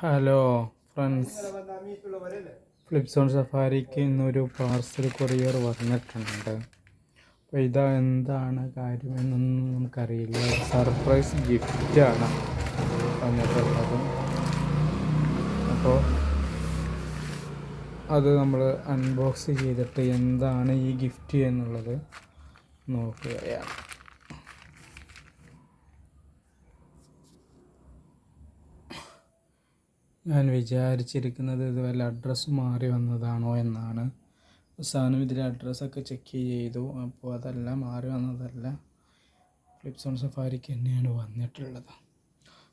Hello friends ഫ്ലിപ്സോൺ സഫാരിക്ക് ഇന്നൊരു parcel courier വന്നിട്ടുണ്ട്. അപ്പോൾ ഇതാ എന്താണ് കാര്യമെന്നൊന്നും നമുക്കറിയില്ല. സർപ്രൈസ് ഗിഫ്റ്റാണ് വന്നിട്ടുള്ളത് അപ്പോൾ അത് നമ്മൾ അൺബോക്സ് ചെയ്തിട്ട് എന്താണ് ഈ ഗിഫ്റ്റ് എന്നുള്ളത് നോക്കുകയാണ്. ഞാൻ വിചാരിച്ചിരിക്കുന്നത് ഇത് വല്ല അഡ്രസ്സ് മാറി വന്നതാണോ എന്നാണ്. അവസാനം ഇതിൽ അഡ്രസ്സൊക്കെ ചെക്ക് ചെയ്തു. അപ്പോൾ അതല്ല മാറി വന്നതല്ല. ഫ്ലിപ്സോൺ സഫാരിക്ക് തന്നെയാണ് വന്നിട്ടുള്ളത്.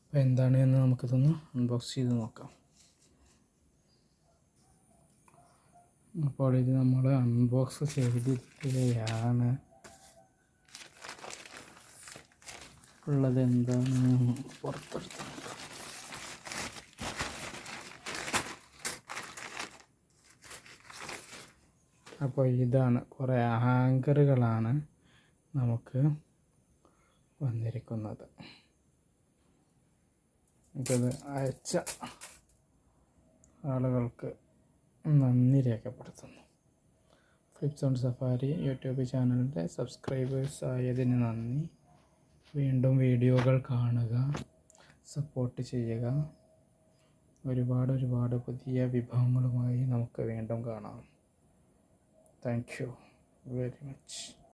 അപ്പോൾ എന്താണ് എന്ന് നമുക്കിതൊന്ന് അൺബോക്സ് ചെയ്ത് നോക്കാം. അപ്പോൾ ഇത് നമ്മൾ അൺബോക്സ് ചെയ്തിരിക്കുകയാണ്. ഉള്ളത് എന്താണ് പുറത്തെടുത്ത് നോക്കാം അപ്പോൾ ഇതാണ് കുറേ ഹാങ്കറുകളാണ് നമുക്ക് വന്നിരിക്കുന്നത്. ഇത് അയച്ച ആളുകൾക്ക് നന്ദി രേഖപ്പെടുത്തുന്നു. ഫ്ലിപ്സോൺ സഫാരി യൂട്യൂബ് ചാനലിന്റെ സബ്സ്ക്രൈബേഴ്സ് ആയതിന് നന്ദി. വീണ്ടും വീഡിയോകൾ കാണുക സപ്പോർട്ട് ചെയ്യുക. ഒരുപാട് ഒരുപാട് പുതിയ വിഭവങ്ങളുമായി നമുക്ക് വീണ്ടും കാണാം. Thank you very much.